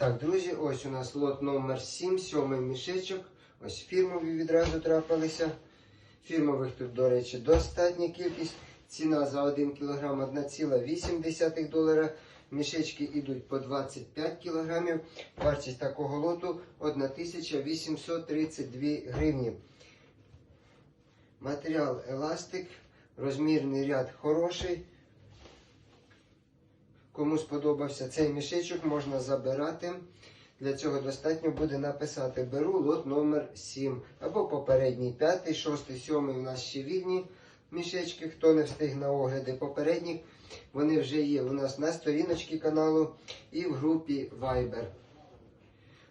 Так, друзі, ось у нас лот номер 7, сьомий мішечок. Ось фірмові відразу трапилися. Фірмових тут, до речі, достатня кількість. Ціна за 1 кг 1,8 долара. Мішечки йдуть по 25 кг. Вартість такого лоту 1832 гривні. Матеріал еластик, розмірний ряд хороший. Кому сподобався цей мішечок, можна забирати. Для цього достатньо буде написати беру лот номер 7 або попередній 5, 6, 7 у нас ще вільні мішечки. Хто не встиг на огляди попередніх, вони вже є у нас на сторіночці каналу і в групі Viber.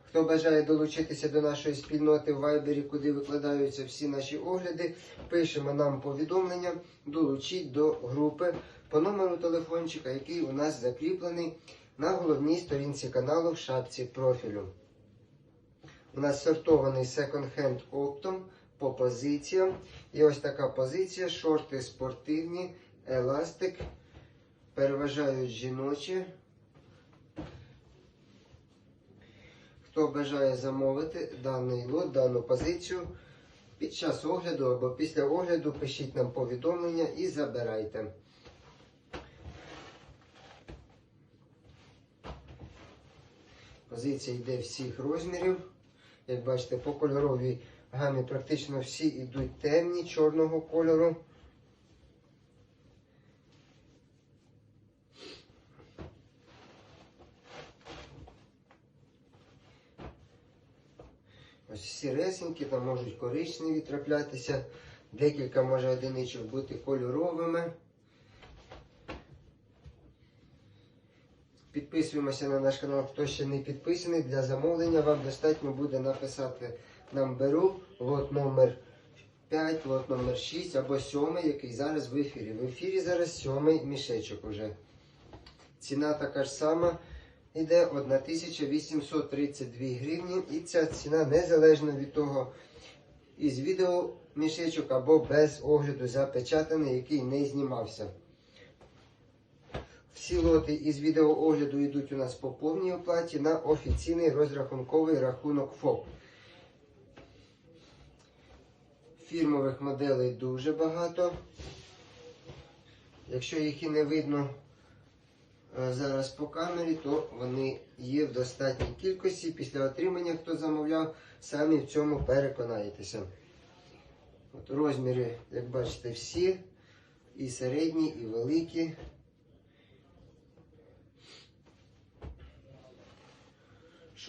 Хто бажає долучитися до нашої спільноти в Viber, куди викладаються всі наші огляди, пишемо нам повідомлення, долучіть до групи по номеру телефончика, який у нас закріплений на головній сторінці каналу в шапці профілю. У нас сортований секонд-хенд оптом по позиціям. І ось така позиція: шорти спортивні, еластик, переважають жіночі. Хто бажає замовити даний лот, дану позицію під час огляду або після огляду пишіть нам повідомлення і забирайте. Позиція йде всіх розмірів. Як бачите, по кольоровій гамі практично всі йдуть темні чорного кольору. Ось сіресенькі, там можуть коричневі траплятися. Декілька може одиничок бути кольоровими. Підписуємося на наш канал, хто ще не підписаний. Для замовлення вам достатньо буде написати нам беру лот номер 5, лот номер 6 або 7, який зараз в ефірі. В ефірі зараз 7 мішечок уже. Ціна така ж сама. Іде 1832 гривні. І ця ціна незалежно від того, із відео мішечок або без огляду запечатаний, який не знімався. Всі лоти із відеоогляду йдуть у нас по повній оплаті на офіційний розрахунковий рахунок ФОП. Фірмових моделей дуже багато. Якщо їх і не видно е, зараз по камері, то вони є в достатній кількості. Після отримання, хто замовляв, самі в цьому переконаєтеся. От розміри, як бачите, всі, і середні, і великі.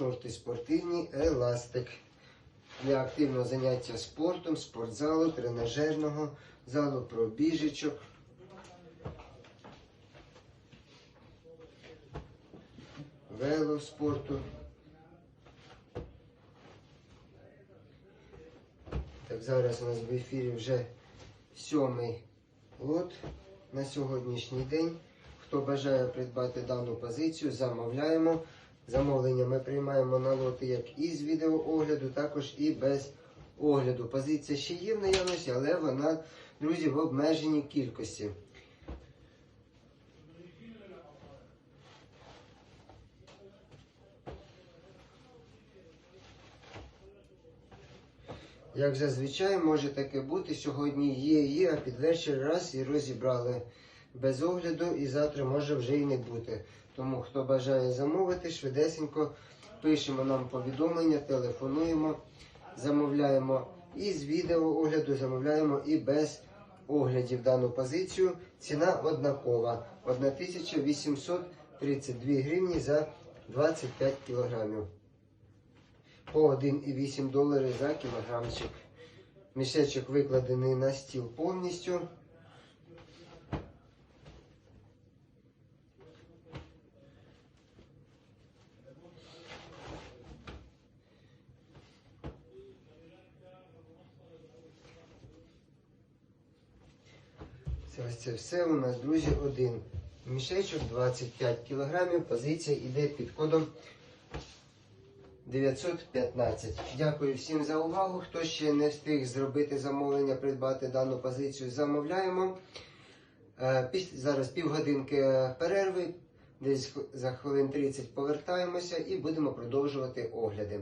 Шорти спортивні, еластик. Для активного заняття спортом, спортзалу, тренажерного залу, пробіжечок. Велоспорту. Так, зараз у нас в ефірі вже сьомий лот на сьогоднішній день. Хто бажає придбати дану позицію, замовляємо. Замовлення ми приймаємо на лоти як із відеоогляду, також і без огляду. Позиція ще є в наявності, але вона, друзі, в обмеженій кількості. Як зазвичай може таке бути, сьогодні є, є, а під вечір раз і розібрали без огляду, і завтра може вже і не бути. Тому хто бажає замовити, швидесенько пишемо нам повідомлення, телефонуємо, замовляємо і з відео огляду, замовляємо і без оглядів дану позицію. Ціна однакова 1832 гривні за 25 кілограмів. По 1,8 долари за кілограмчик. Мішечок викладений на стіл повністю. Ось це все у нас, друзі, один. Мішечок 25 кг. Позиція йде під кодом 915. Дякую всім за увагу. Хто ще не встиг зробити замовлення, придбати дану позицію, замовляємо. Е, Зараз півгодинки перерви. Десь за хвилин 30 повертаємося і будемо продовжувати огляди.